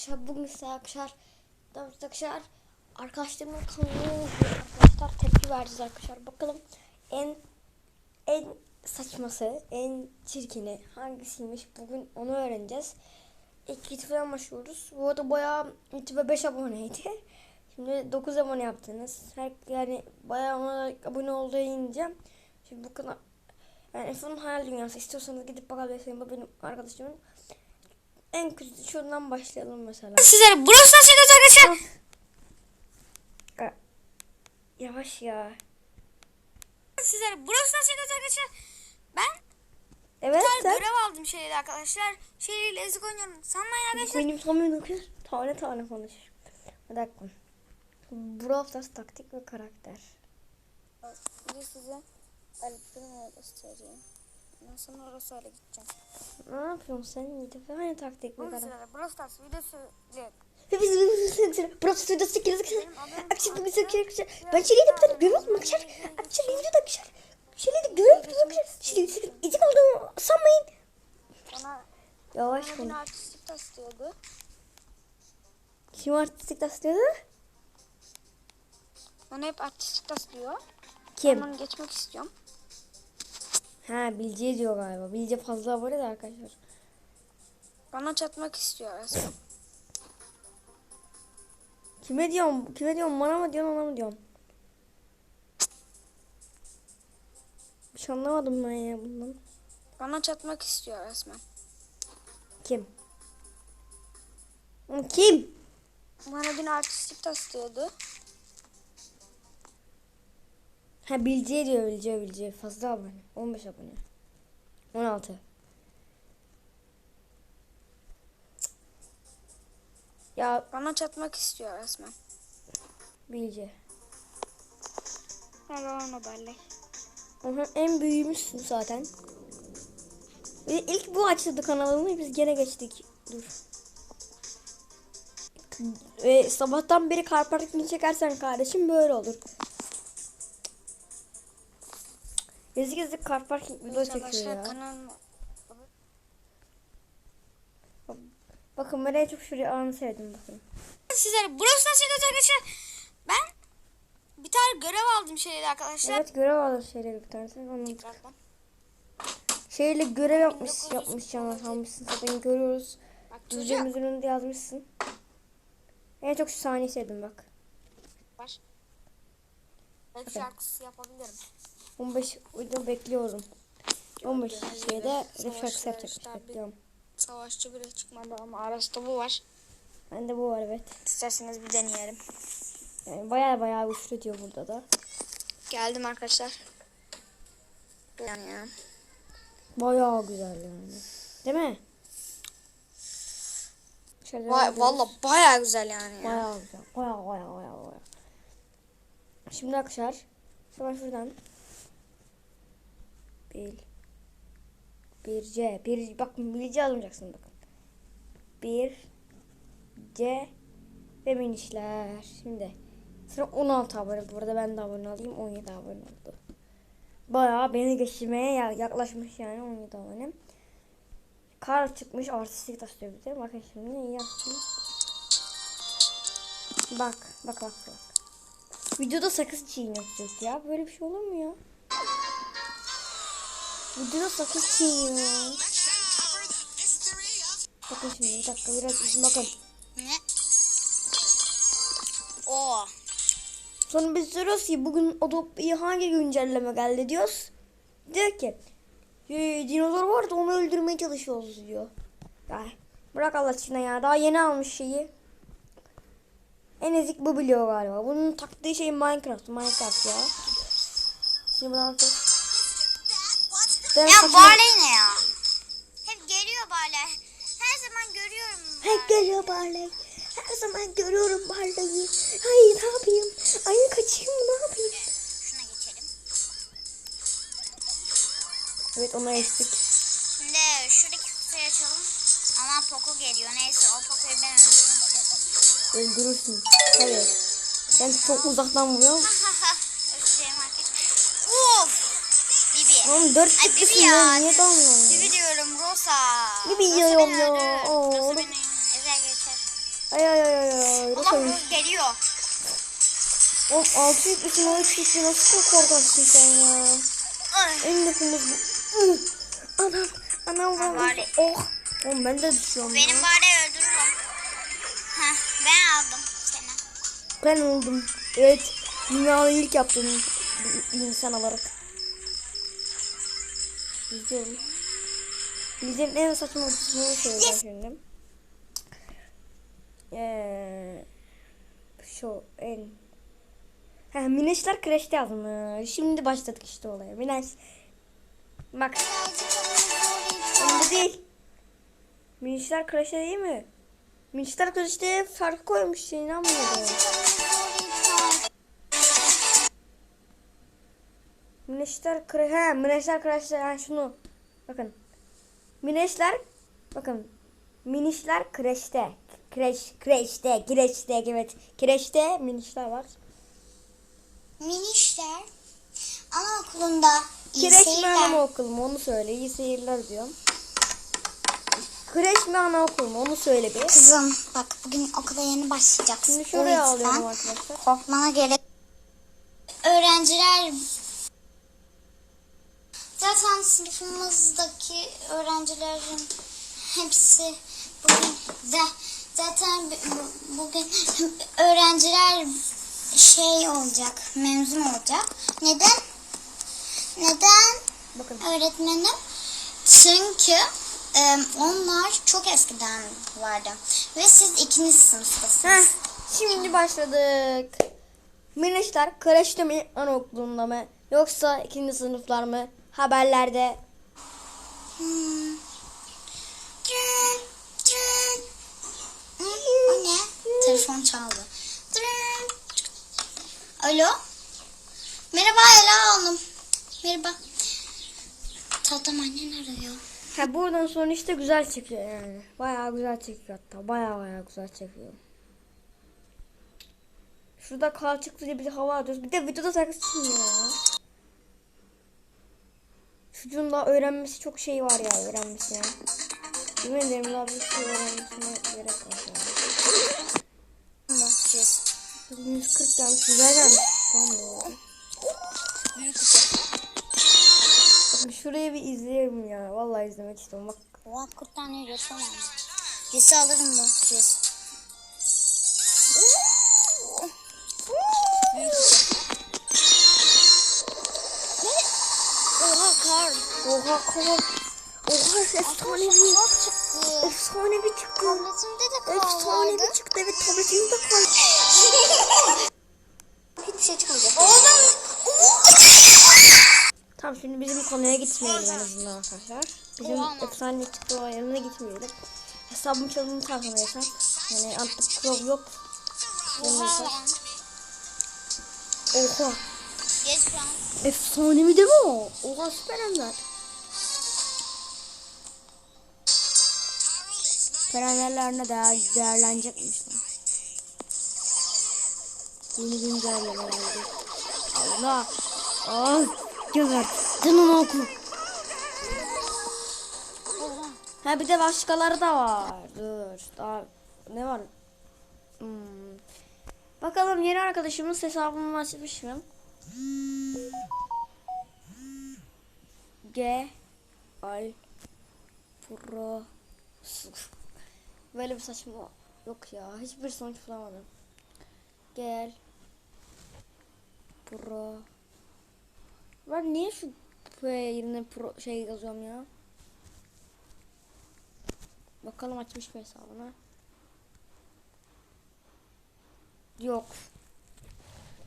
arkadaşlar bugün size arkadaşlar arkadaşlar arkadaşlarımın kanalına arkadaşlar tepki vereceğiz arkadaşlar. Bakalım en en saçması, en çirkini hangisiymiş bugün onu öğreneceğiz. İlk YouTube'dan başlıyoruz. Bu arada bayağı YouTube'a 5 aboneydi. Şimdi 9 abone yaptınız. Her, yani bayağı ona abone olduğu ineceğim. Şimdi bu kanal yani Efe'nin hayal dünyası istiyorsanız gidip bakabilirsiniz. Bu benim arkadaşımın. En kötü şundan başlayalım mesela. Sizlere burası açacağız arkadaşlar. Aa, Yavaş ya. Sizlere burası açacağız arkadaşlar. Ben Evet bir tane sen. görev aldım şeyle arkadaşlar. Şeyle ezik oynuyorum. Sanmayın arkadaşlar. Benim tamamını okuyur. Tane tane konuş. Bir dakika. Brawl Stars taktik ve karakter. Bir size Alp'in göstereyim. Ben sonra orası öyle gideceğim. Ne yapıyorsun sen? YouTube'da hani taktik karakter? sizlere Brawl Stars videosu ile Hepimiz Stars videosu adım Akşam bugün çekiyoruz. Ben şeyleri de bir tane görüyor musun arkadaşlar? Akşam videoda arkadaşlar. Şeyleri de görüyor musunuz arkadaşlar? Şeyleri izin olduğunu sanmayın. bana Yavaş bana konuş. yine artistik taslıyordu. Kim artistik taslıyordu? Bana hep artistik taslıyor. Kim? Ben onu geçmek istiyorum. Ha Bilge diyor galiba. Bilge fazla abone de arkadaşlar. Bana çatmak istiyor resmen. Kime diyorum? Kime diyorum? Bana mı diyorsun ona mı diyorsun? Bir şey anlamadım ben ya bundan. Bana çatmak istiyor resmen. Kim? Kim? Bana yine artistik taslıyordu. Ha Bilge diyor Bilge Bilge. Fazla abone. 15 abone. 16. Ya Bana çatmak istiyor resmen. Bilge. Onu belli. Aha, en büyüğümüzsün zaten. Ve ilk bu açıldı kanalımı biz gene geçtik. Dur. Ve sabahtan beri kar parkını çekersen kardeşim böyle olur. Yazık yazık kar parking video çekiyor ya. kanalıma Bakın ben en çok şuraya anı sevdim bakın. Sizlere burası açacağız arkadaşlar. Ben bir tane görev aldım şeyle arkadaşlar. Evet görev aldım şeyleri bir tanesi. Onu Tekrardan. şeyle görev yapmış yapmış yanlış almışsın zaten görüyoruz. Bak önünde yazmışsın. En çok şu sahneyi sevdim bak. var. Rap şarkısı yapabilirim. 15 uydu bekliyorum. 15 Gördüğünüz şeyde işte bir- bekliyorum. Savaşçı bile çıkmadı ama arasında bu var. Bende bu var evet. İsterseniz bir deneyelim. Yani baya baya güçlü diyor burada da. Geldim arkadaşlar. Yani ya. Baya güzel yani. Değil mi? Şöyle Vay, valla baya güzel yani ya. Baya güzel. Baya baya baya baya. Şimdi arkadaşlar. Hemen şuradan. Bil. Bir C. Bir, bakın bilgi almayacaksın bakın. Bir C ve minişler. Şimdi sıra 16 abone. Bu arada ben de abone olayım. 17 abone oldu. Bayağı beni geçirmeye ya- yaklaşmış yani 17 abone. Kar çıkmış artistik taşıyor bir de. Bakın şimdi iyi yaptım. Bak bak bak bak. Videoda sakız çiğniyor ya. Böyle bir şey olur mu ya? Videoda sakız çiğniyor. Bakın şimdi bir dakika biraz bakın. Ne? O. Sonra biz soruyoruz ki bugün Adobe'ye hangi güncelleme geldi diyoruz. Diyor ki "Ee, dinozor vardı onu öldürmeye çalışıyoruz diyor. Ya bırak Allah aşkına ya daha yeni almış şeyi. En ezik bu biliyor galiba. Bunun taktığı şey Minecraft. Minecraft ya. Şimdi buradan Ya saçma- Barley ne ya? Hep geliyor Barley. Her zaman görüyorum. Hep geliyor Barley. Her zaman görüyorum Barley'i. Ay ne yapayım? Ay kaçayım mı ne yapayım? Şuna geçelim. Evet ona geçtik. Şimdi şuradaki kutuyu açalım. Ama Poco geliyor. Neyse o Poco'yu ben öldürürüm. Öldürürsün. Tabii. Ben çok uzaktan vuruyorum. Oğlum dört Ay çıkmışsın Bibi ya. ya. Niye dalmıyorsun? Bibi diyorum Rosa. Rosa diyorum ya. Rosa beni ezer geçer. Ay ay ay ay Ulan bu geliyor. Oğlum altı yüklüsün o üç yüklü nasıl çok korkaksın sen ya. En lafımız bu. Anam. Anam vurdu. bari. Oh. Oğlum ben de düşüyorum. ya. Benim bari öldürürüm. Heh, ben aldım seni. Ben oldum. Evet. Dünyanın ilk yaptığım insan olarak. İzliyorum. Bildiğim en saçma kısmını söyleyeceğim şimdi. Eee şu en Ha Mineşler Crash'te yazmış. Şimdi başladık işte olaya. Mineş. Bak. Şimdi değil. Mineşler Crash'te değil mi? Mineşler Crash'te farkı koymuş. İnanmıyorum. Crash. He Mineşler Crash'te yani şunu. Bakın. Mineşler bakın. Minişler Crash'te. Crash, Crash'te, Crash'te evet. Crash'te minişler var. Minişler anaokulunda iyi mi seyirler. anaokul mu onu söyle. İyi seyirler diyorum. Crash mi anaokul mu onu söyle bir. Kızım bak bugün okula yeni başlayacaksın. Şimdi şuraya alıyorum arkadaşlar. Korkmana gerek. Öğrenciler zaten sınıfımızdaki öğrencilerin hepsi bugün za- zaten bu- bu- bugün öğrenciler şey olacak, mezun olacak. Neden? Neden? Bakın. öğretmenim. Çünkü e, onlar çok eskiden vardı. Ve siz ikiniz sınıftasınız. Heh, şimdi başladık. Minişler Crash'te mi anaokulunda mı? Yoksa ikinci sınıflar mı? Haberlerde. Hmm. O ne? Telefon çaldı. Alo? Merhaba Ela Hanım. Merhaba. Tatlım annen arıyor. Ha buradan sonra işte güzel çekiyor yani. Bayağı güzel çekiyor hatta. Bayağı bayağı güzel çekiyor. Şurada kalçıklı diye bir hava atıyoruz. Bir de videoda çıkmıyor ya. Çocuğun daha öğrenmesi çok şey var ya öğrenmesi ya. Yemin ederim daha bir şey öğrenmesine gerek var ya. Siz. 140 gelmiş güzel gelmiş. Tamam bu arada. Bakın bir izleyelim ya. Vallahi izlemek istiyorum. Bak Oha kurtlanıyor yapamam. Cesi alırım da ces. Oha kar. Oha kar. Oha efsanevi. Kar çıktı. Efsanevi çıktı. Tabletimde de kar vardı. Efsanevi çıktı. Evet tabletimde kar. Hiçbir şey çıkmayacak. Tamam şimdi bizim konuya gitmeyelim en azından arkadaşlar. Bizim Oha. efsane çıktı o yanına gitmeyelim. Hesabım çalındı tarafına hesap. Yani artık Chrome yok. Hesap. Oha. Geç. Efsanevi değil mi o? Oha süper ender. Fenerlerine değer, değerlenecekmiş lan. Yeni güncelleme geldi. Allah. Ah. Geber. Canım oku. Ha bir de başkaları da var. Dur. Daha ne var? Hmm. Bakalım yeni arkadaşımız hesabımı açmış mı? G Al Pro Böyle bir saçma yok ya. Hiçbir sonuç bulamadım. Gel Pro Ben niye şu P yerine pro şey yazıyorum ya? Bakalım açmış mı hesabını? Yok.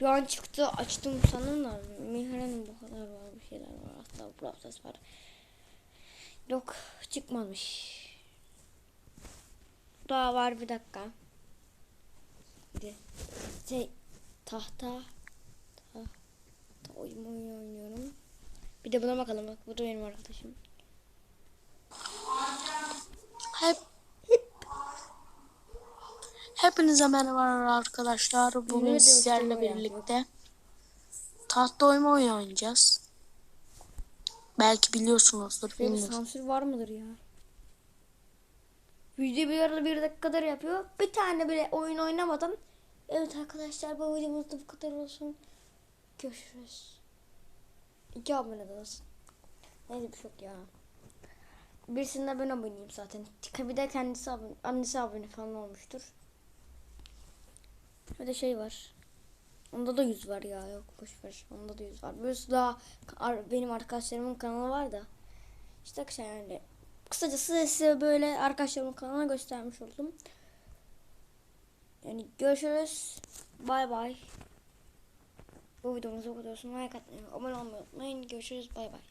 Bir an çıktı açtım sandım da Mihran'ın bu kadar var bir şeyler var hatta Brawl var. Yok çıkmamış. Daha var bir dakika. Bir şey tahta tahta oyun oynuyorum. Bir de buna bakalım bak bu da benim arkadaşım. Hep Hepinize merhaba arkadaşlar. Bugün Yine sizlerle birlikte tahta oyma oyunu oynayacağız. Belki biliyorsunuzdur, Böyle sansür var mıdır ya? Video bir arada bir dakikadır yapıyor. Bir tane bile oyun oynamadan. Evet arkadaşlar bu videomuzda bu kadar olsun. Görüşürüz. İki abone de olsun. Neyse bir şey yok ya. Birisinde ben aboneyim zaten. Bir de kendisi abone, annesi abone falan olmuştur. Bir de şey var. Onda da yüz var ya yok boşver. Onda da yüz var. Sürü daha benim arkadaşlarımın kanalı var da. İşte arkadaşlar yani kısacası size böyle arkadaşlarımın kanalına göstermiş oldum. Yani görüşürüz. Bay bay. Bu videomuz bu kadar olsun. Like atmayı, abone olmayı unutmayın. Görüşürüz. Bay bay.